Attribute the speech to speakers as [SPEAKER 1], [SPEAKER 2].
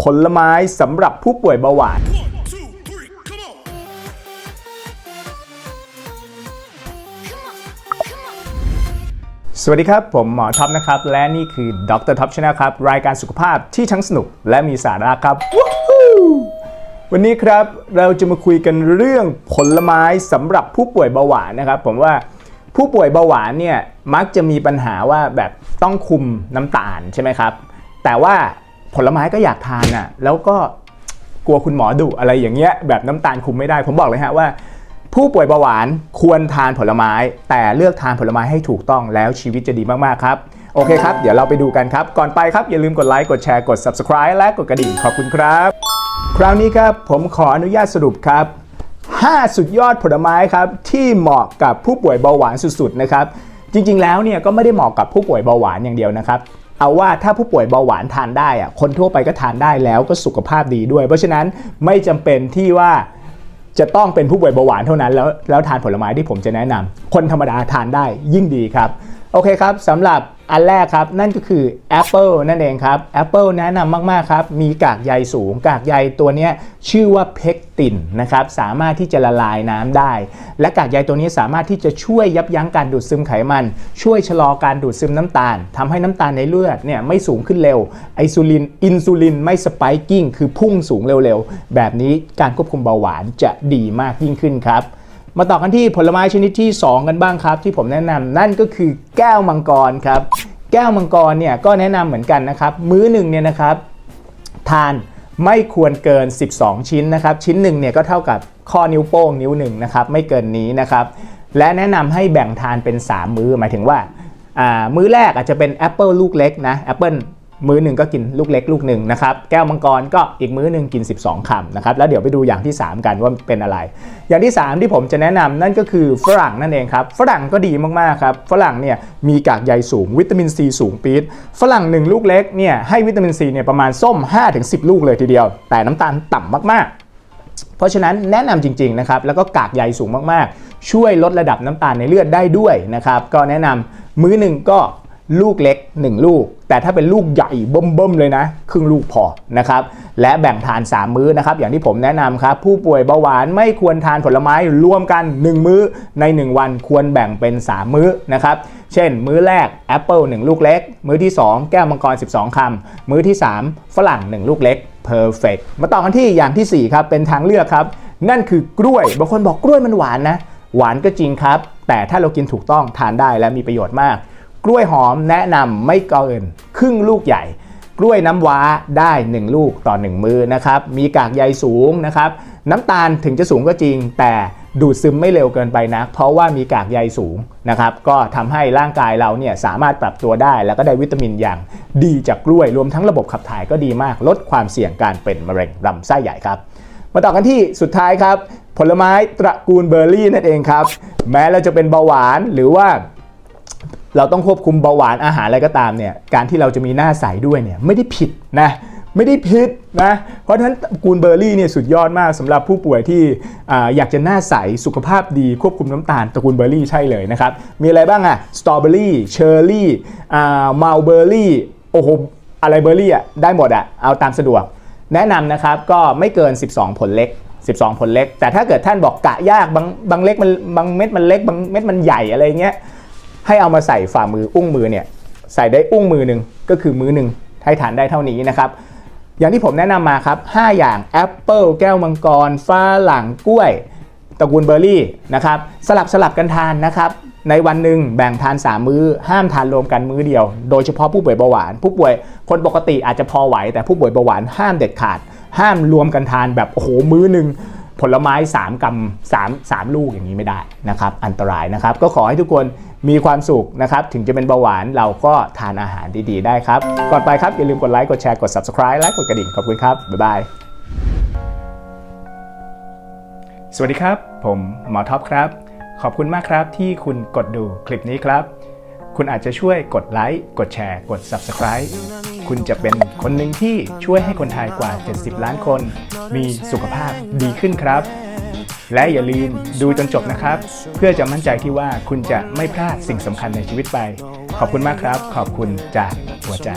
[SPEAKER 1] ผลไม้สำหรับผู้ป่วยเบาหวาน สวัสดีครับ ผมหมอท็อปนะครับ และนี่คือดรท็อปชาแนลครับ รายการสุขภาพที่ทั้งสนุกและมีสาระครับ วันนี้ครับเราจะมาคุยกันเรื่องผลไม้สำหรับผู้ป่วยเบาหวานนะครับ ผมว่าผู้ป่วยเบาหวานเนี่ยมักจะมีปัญหาว่าแบบต้องคุมน้ำตาลใช่ไหมครับ แต่ว่า ผลไม้ก็อยากทานอะ แล้วก็กลัวคุณหมอดุอะไรอย่างเงี้ยแบบน้ำตาลคุมไม่ได้ ผมบอกเลยฮะว่า ผู้ป่วยเบาหวานควรทานผลไม้ แต่เลือกทานผลไม้ให้ถูกต้องแล้วชีวิตจะดีมากๆครับ โอเคครับ เดี๋ยวเราไปดูกันครับ ก่อนไปครับอย่าลืมกดไลค์กดแชร์กด subscribe และกดกระดิ่งขอบคุณครับ คราวนี้ครับผมขออนุญาตสรุปครับ5สุดยอดผลไม้ครับที่เหมาะกับผู้ป่วยเบาหวานสุดๆนะครับจริงๆแล้วเนี่ยก็ไม่ได้เหมาะกับผู้ป่วยเบาหวานอย่างเดียวนะครับ เอาว่าถ้าผู้ป่วยเบาหวานทานได้อะคนทั่วไปก็ทานได้แล้วก็สุขภาพดีด้วย เพราะฉะนั้นไม่จำเป็นที่ว่าจะต้องเป็นผู้ป่วยเบาหวานเท่านั้นแล้วแล้วทานผลไม้ที่ผมจะแนะนำคนธรรมดาทานได้ยิ่งดีครับ โอเคครับสำหรับ อันแรกครับนั่นก็คือแอปเปิลนั่นเองครับแอปเปิลแนะนำมาก ๆ ครับ มีกากใยสูง กากใยตัวนี้ชื่อว่าเพกตินนะครับสามารถที่จะละลายน้ำได้ และกากใยตัวนี้สามารถที่จะช่วยยับยั้งการดูดซึมไขมัน ช่วยชะลอการดูดซึมน้ำตาลทำให้น้ำตาลในเลือดเนี่ยไม่สูงขึ้นเร็วไอซูลินอินซูลินไม่สไปกิ้งคือพุ่งสูงเร็ว ๆ แบบนี้การควบคุมเบาหวานจะดีมากยิ่งขึ้นครับ มาต่อกันที่ผลไม้ชนิดที่ 2 กันบ้างครับ ที่ผมแนะนำนั่นก็คือแก้วมังกรครับ แก้วมังกรเนี่ยก็แนะนำเหมือนกันนะครับ มื้อหนึ่งเนี่ยนะครับ ทานไม่ควรเกิน 12 ชิ้นนะครับ ชิ้นหนึ่งเนี่ยก็เท่ากับข้อนิ้วโป้งนิ้วหนึ่งนะครับ ไม่เกินนี้นะครับ และแนะนำให้แบ่งทานเป็น 3 มื้อหมายถึงว่าอ่า มื้อแรกอาจจะเป็นแอปเปิลลูกเล็กนะแอปเปิล มื้อหนึ่งก็กินลูกเล็กลูกหนึ่งนะครับแก้วมังกรก็อีกมื้อหนึ่งกิน 12 คำนะครับแล้วเดี๋ยวไปดูอย่างที่ 3 กันว่าเป็นอะไร อย่างที่ 3 ที่ผมจะแนะนำนั่นก็คือฝรั่งนั่นเองครับฝรั่งก็ดีมากๆครับฝรั่งเนี่ยมีกากใยสูงวิตามินซีสูงปี๊ดฝรั่งหนึ่งลูกเล็กเนี่ยให้วิตามินซีเนี่ยประมาณส้ม 5-10 ลูกเลยทีเดียว แต่น้ำตาลต่ำมากๆ เพราะฉะนั้นแนะนำจริงๆนะครับแล้วก็กากใยสูงมากๆ ช่วยลดระดับน้ำตาลในเลือดได้ด้วยนะครับก็แนะนำมื้อหนึ่งก็ ลูกเล็ก 1 ลูก แต่ถ้าเป็นลูกใหญ่เบิ่มๆเลยนะ ครึ่งลูกพอนะครับและแบ่งทาน 3 มื้อนะครับอย่างที่ผมแนะนำครับ ผู้ป่วยเบาหวานไม่ควรทานผลไม้รวมกัน 1 มื้อใน 1 วันควรแบ่งเป็น 3 มื้อนะครับเช่น มื้อแรกแอปเปิล1ลูกเล็ก มื้อที่ 2 แก้วมังกร 12คำมื้อที่ 3 ฝรั่ง 1 ลูกเล็ก perfect มาต่อกันที่อย่างทีสี่ 4 ครับเป็นทางเลือกครับ นั่นคือกล้วยบางคนบอกกล้วยมันหวานนะหวานก็จริงครับ แต่ถ้าเรากินถูกต้องทานได้และมีประโยชน์มาก กล้วยหอมแนะนำไม่เกินครึ่งลูกใหญ่ กล้วยน้ำว้าได้ 1 ลูกต่อ 1 มือนะครับ มีกากใยสูงนะครับ น้ำตาลถึงจะสูงก็จริง แต่ดูดซึมไม่เร็วเกินไปนะ เพราะว่ามีกากใยสูงนะครับ ก็ทำให้ร่างกายเราเนี่ยสามารถปรับตัวได้ แล้วก็ได้วิตามินอย่างดีจากกล้วย รวมทั้งระบบขับถ่ายก็ดีมาก ลดความเสี่ยงการเป็นมะเร็งลำไส้ใหญ่ครับ มาต่อกันที่สุดท้ายครับ ผลไม้ตระกูลเบอร์รี่นั่นเองครับ แม้เราจะเป็นเบาหวานหรือว่า เราต้องควบคุมเบาหวานอาหารอะไรก็ตามเนี่ยการที่เราจะมีหน้าใสด้วยเนี่ยไม่ได้ผิดนะไม่ได้ผิดนะเพราะฉะนั้นตระกูลเบอร์รี่เนี่ยสุดยอดมากสำหรับผู้ป่วยที่ออยากจะหน้าใสสุขภาพดีควบคุมน้ำตาลตระกูลเบอร์รี่ใช่เลยนะครับ มีอะไรบ้างอะสตรอเบอรี่เชอร์รี่มัลเบอร์รี่โอ้โหอะไรเบอร์รี่อะได้หมดอะเอาตามสะดวก แนะนำนะครับก็ไม่เกิน 12 ผลเล็ก 12 ผลเล็ก แต่ถ้าเกิดท่านบอกกะยากบางบางเล็กมันบางเม็ดมันเล็กบางเม็ดมันใหญ่อะไรเงี้ย ให้เอามาใส่ฝ่ามืออุ้งมือเนี่ยใส่ได้อุ้งมือหนึ่งก็คือมือหนึ่งให้ทานได้เท่านี้นะครับ อย่างที่ผมแนะนำมาครับ 5 อย่างแอปเปิลแก้วมังกรฟ้าหลังกล้วยตระกูลเบอร์รี่นะครับสลับสลับกันทานนะครับในวันหนึ่งแบ่งทาน 3 มื้อ ห้ามทานรวมกันมื้อเดียว โดยเฉพาะผู้ป่วยเบาหวาน ผู้ป่วยคนปกติอาจจะพอไหว แต่ผู้ป่วยเบาหวานห้ามเด็ดขาด ห้ามรวมกันทานแบบโอ้โหมื้อหนึ่งผลไม้ 3กำ3 3 ลูกอย่างนี้ไม่ได้นะครับ อันตรายนะครับ ก็ขอให้ทุกคน มีความสุขนะครับถึงจะเป็นเบาหวานเราก็ทานอาหารดีๆได้ครับ ก่อนไปครับ อย่าลืมกดไลค์กดแชร์กด subscribe และกดกระดิ่งขอบคุณครับ บ๊ายบาย สวัสดีครับ ผมหมอท็อปครับ ขอบคุณมากครับที่คุณกดดูคลิปนี้ครับ คุณอาจจะช่วยกดไลค์กดแชร์กด subscribe คุณจะเป็นคนหนึ่งที่ช่วยให้คนไทยกว่า 70 ล้านคน มีสุขภาพดีขึ้นครับ และอย่าลืมดูจนจบนะครับ เพื่อจะมั่นใจที่ว่าคุณจะไม่พลาดสิ่งสำคัญในชีวิตไป ขอบคุณมากครับ ขอบคุณจากหัวใจ